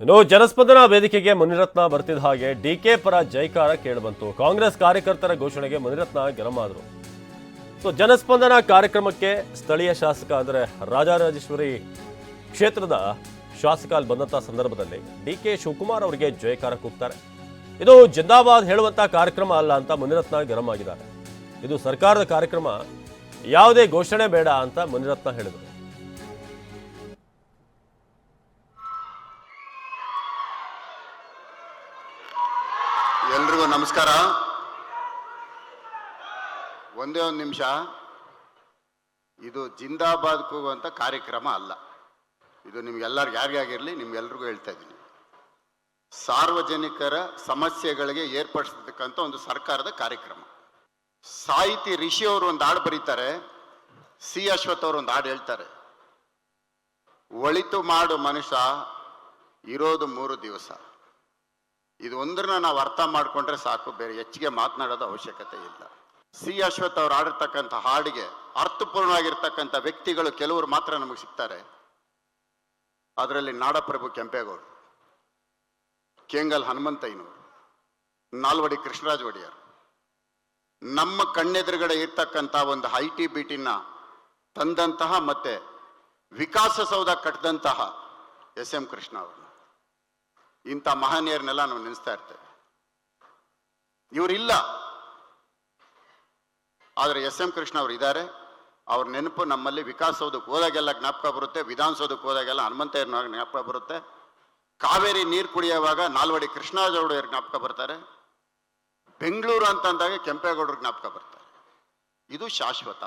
ಇನ್ನು ಜನಸ್ಪಂದನ ವೇದಿಕೆಗೆ ಮುನಿರತ್ನ ಬರ್ತಿದ್ದ ಹಾಗೆ ಡಿಕೆ ಪರ ಜೈಕಾರ ಕೇಳಬಂತು. ಕಾಂಗ್ರೆಸ್ ಕಾರ್ಯಕರ್ತರ ಘೋಷಣೆಗೆ ಮುನಿರತ್ನ ಗರಂ ಆದರು ಸೊ, ಜನಸ್ಪಂದನ ಕಾರ್ಯಕ್ರಮಕ್ಕೆ ಸ್ಥಳೀಯ ಶಾಸಕ ಅಂದರೆ ರಾಜರಾಜೇಶ್ವರಿ ಕ್ಷೇತ್ರದ ಶಾಸಕ ಅಲ್ಲಿ ಬಂದಂಥ ಸಂದರ್ಭದಲ್ಲಿ ಡಿ ಕೆ ಶಿವಕುಮಾರ್ ಅವರಿಗೆ ಜಯಕಾರ ಕೂಗ್ತಾರೆ. ಇದು ಜಿಂದಾಬಾದ್ ಹೇಳುವಂಥ ಕಾರ್ಯಕ್ರಮ ಅಲ್ಲ ಅಂತ ಮುನಿರತ್ನ ಗರಂ ಇದು ಸರ್ಕಾರದ ಕಾರ್ಯಕ್ರಮ. ಯಾವುದೇ ಘೋಷಣೆ ಬೇಡ ಅಂತ ಮುನಿರತ್ನ ಹೇಳಿದರು. ಎಲ್ರಿಗೂ ನಮಸ್ಕಾರ. ಒಂದೇ ಒಂದು ನಿಮಿಷ. ಇದು ಜಿಂದಾಬಾದ್ ಕೂಗುವಂಥ ಕಾರ್ಯಕ್ರಮ ಅಲ್ಲ. ಇದು ನಿಮ್ಗೆಲ್ಲರಿಗೂ ಯಾರಿಗಾಗಿರಲಿ ನಿಮ್ಗೆಲ್ರಿಗೂ ಹೇಳ್ತಾ ಇದ್ದೀನಿ. ಸಾರ್ವಜನಿಕರ ಸಮಸ್ಯೆಗಳಿಗೆ ಏರ್ಪಡಿಸತಕ್ಕಂಥ ಒಂದು ಸರ್ಕಾರದ ಕಾರ್ಯಕ್ರಮ. ಸಾಹಿತಿ ರಿಷಿ ಅವರು ಒಂದು ಹಾಡು ಬರೀತಾರೆ, ಸಿ ಅಶ್ವಥ್ ಅವರು ಒಂದು ಹಾಡು ಹೇಳ್ತಾರೆ. ಒಳಿತು ಮಾಡು ಮನುಷ್ಯ, ಇರೋದು ಮೂರು ದಿವಸ. ಇದು ಒಂದ್ರನ್ನ ನಾವು ಅರ್ಥ ಮಾಡ್ಕೊಂಡ್ರೆ ಸಾಕು, ಬೇರೆ ಹೆಚ್ಚಿಗೆ ಮಾತನಾಡೋದು ಅವಶ್ಯಕತೆ ಇಲ್ಲ. ಸಿ. ಅಶ್ವಥ್ ಅವ್ರು ಆಡಿರ್ತಕ್ಕಂಥ ಹಾಡಿಗೆ ಅರ್ಥಪೂರ್ಣವಾಗಿರ್ತಕ್ಕಂಥ ವ್ಯಕ್ತಿಗಳು ಕೆಲವರು ಮಾತ್ರ ನಮಗೆ ಸಿಗ್ತಾರೆ. ಅದರಲ್ಲಿ ನಾಡಪ್ರಭು ಕೆಂಪೇಗೌಡರು, ಕೇಂಗಲ್ ಹನುಮಂತಯ್ಯನವರು, ನಾಲ್ವಡಿ ಕೃಷ್ಣರಾಜ ಒಡೆಯರ್. ನಮ್ಮ ಕಣ್ಣೆದುರುಗಡೆ ಇರ್ತಕ್ಕಂಥ ಒಂದು ಐ ಟಿ ಬಿ ತಂದಂತಹ ಮತ್ತೆ ವಿಕಾಸಸೌಧ ಕಟ್ಟಿದಂತಹ ಎಸ್ ಎಂ ಕೃಷ್ಣ ಅವರು ಇಂಥ ಮಹನೀಯರನ್ನೆಲ್ಲ ನಾವು ನೆನೆಸ್ತಾ ಇರ್ತೇವೆ. ಇವರಿಲ್ಲ. ಆದರೆ ಎಸ್ ಎಂ ಕೃಷ್ಣ ಅವರು ಇದ್ದಾರೆ. ಅವ್ರ ನೆನಪು ನಮ್ಮಲ್ಲಿ ವಿಕಾಸಸೌಧಕ್ಕೆ ಹೋದಾಗೆಲ್ಲ ಜ್ಞಾಪಕ ಬರುತ್ತೆ ವಿಧಾನಸೌಧಕ್ಕೆ ಹೋದಾಗೆಲ್ಲ ಹನುಮಂತಯ್ಯನ ಜ್ಞಾಪಕ ಬರುತ್ತೆ. ಕಾವೇರಿ ನೀರು ಕುಡಿಯುವಾಗ ನಾಲ್ವಡಿ ಕೃಷ್ಣರಾಜಗೌಡರು ಜ್ಞಾಪಕ ಬರ್ತಾರೆ. ಬೆಂಗಳೂರು ಅಂತಂದಾಗ ಕೆಂಪೇಗೌಡರು ಜ್ಞಾಪಕ ಬರ್ತಾರೆ. ಇದು ಶಾಶ್ವತ.